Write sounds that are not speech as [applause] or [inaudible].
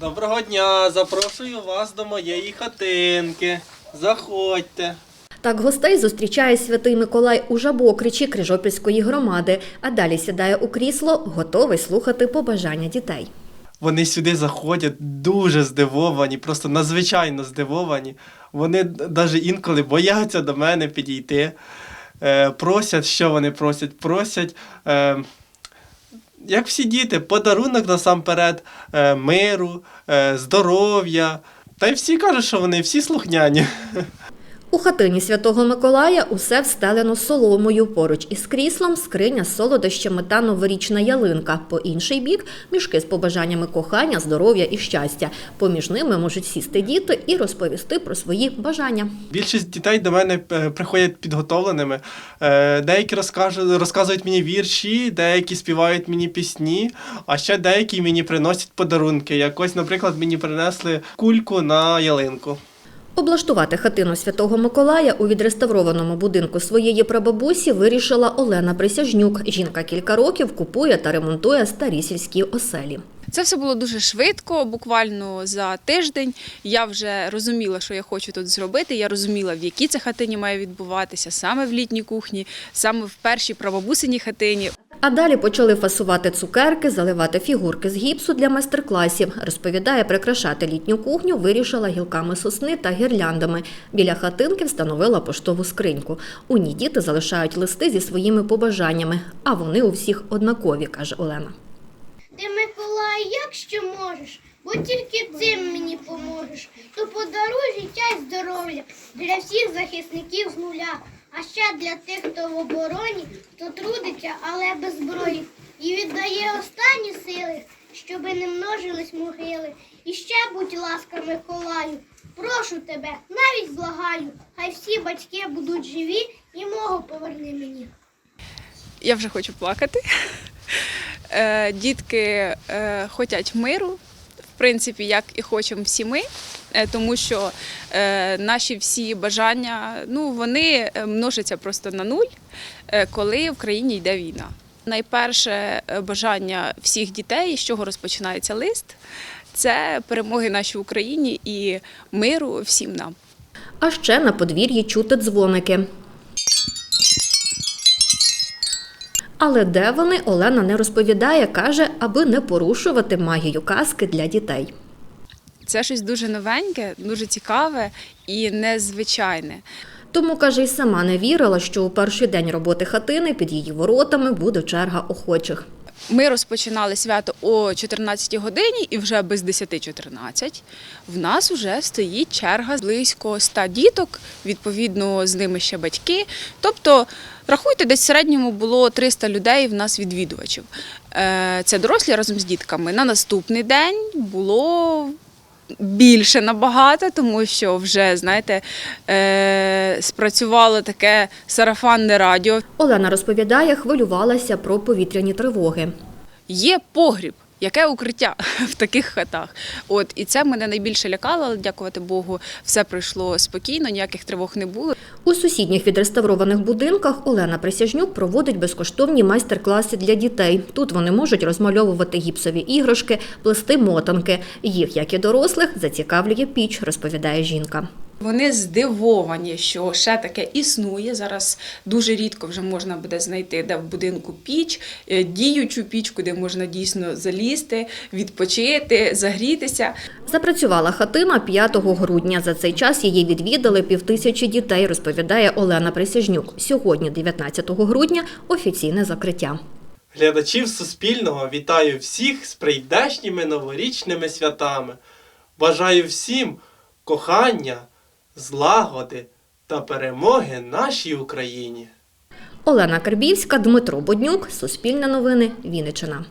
Доброго дня! Запрошую вас до моєї хатинки. Заходьте. Так гостей зустрічає святий Миколай у Жабокричі Крижопільської громади, а далі сідає у крісло, готовий слухати побажання дітей. Вони сюди заходять дуже здивовані, просто надзвичайно здивовані. Вони навіть інколи бояться до мене підійти. Е, просять, що вони просять? Просять, е, як всі діти, подарунок насамперед, е, миру, е, здоров'я. Та й всі кажуть, що вони всі слухняні. У хатині святого Миколая усе встелено соломою. Поруч із кріслом скриня з солодощами та новорічна ялинка. По інший бік мішки з побажаннями кохання, здоров'я і щастя. Поміж ними можуть сісти діти і розповісти про свої бажання. Більшість дітей до мене е, приходять підготовленими. Е, Деякі розказують мені вірші, деякі співають мені пісні, а ще деякі мені приносять подарунки. Якось, наприклад, мені принесли кульку на ялинку. Облаштувати хатину святого Миколая у відреставрованому будинку своєї прабабусі вирішила Олена Присяжнюк. Жінка кілька років купує та ремонтує старі сільські оселі. Це все було дуже швидко, буквально за тиждень. Я вже розуміла, що я хочу тут зробити. Я розуміла, в якій це хатині має відбуватися, саме в літній кухні, саме в першій прабабусиній хатині. А далі почали фасувати цукерки, заливати фігурки з гіпсу для майстер-класів. Розповідає, прикрашати літню кухню вирішила гілками сосни та гірляндами. Біля хатинки встановила поштову скриньку. У ній діти залишають листи зі своїми побажаннями, а вони у всіх однакові, каже Олена. Ти, Миколай, як що можеш, бо тільки цим мені поможеш, то подаруй життя й здоров'я для всіх захисників з нуля, а ще для тих, хто в обороні, хто трудиться, але без зброї, і віддає останні сили, щоби не множились могили. І ще будь ласка, Миколаю, прошу тебе, навіть благаю, хай всі батьки будуть живі і мого поверни мені. Я вже хочу плакати. Е, Дітки е, хочуть миру, в принципі, як і хочемо всі ми, тому що е, наші всі бажання ну, вони е, множаться просто на нуль, е, коли в країні йде війна. Найперше е, бажання всіх дітей, з чого розпочинається лист, це перемоги нашій Україні і миру всім нам. А ще на подвір'ї чути дзвоники. Але де вони, Олена не розповідає, каже, аби не порушувати магію казки для дітей. Це щось дуже новеньке, дуже цікаве і незвичайне. Тому, каже, й сама не вірила, що у перший день роботи хатини під її воротами буде черга охочих. Ми розпочинали свято о 14 годині, і вже без 10-14 в нас вже стоїть черга близько 100 діток, відповідно, з ними ще батьки. Тобто, рахуйте, десь в середньому було 300 людей в нас відвідувачів. Е, Це дорослі разом з дітками. На наступний день було більше набагато, тому що вже, знаєте, е, спрацювало таке сарафанне радіо. Олена розповідає, хвилювалася про повітряні тривоги. є погріб. Яке укриття [laughs] в таких хатах? От і це мене найбільше лякало, але дякувати Богу, все пройшло спокійно, ніяких тривог не було. У сусідніх відреставрованих будинках Олена Присяжнюк проводить безкоштовні майстер-класи для дітей. Тут вони можуть розмальовувати гіпсові іграшки, плести мотанки. Їх, як і дорослих, зацікавлює піч, розповідає жінка. Вони здивовані, що ще таке існує. Зараз дуже рідко вже можна буде знайти, де в будинку піч, е, діючу піч, куди можна дійсно залізти, відпочити, загрітися. Запрацювала хатина 5 грудня. За цей час її відвідали півтисячі дітей, розповідає Олена Присяжнюк. Сьогодні, 19 грудня, офіційне закриття. Глядачів Суспільного вітаю всіх з прийдешніми новорічними святами. Бажаю всім кохання, злагоди та перемоги нашій Україні. Олена Карбівська, Дмитро Боднюк, Суспільне новини, Вінниччина.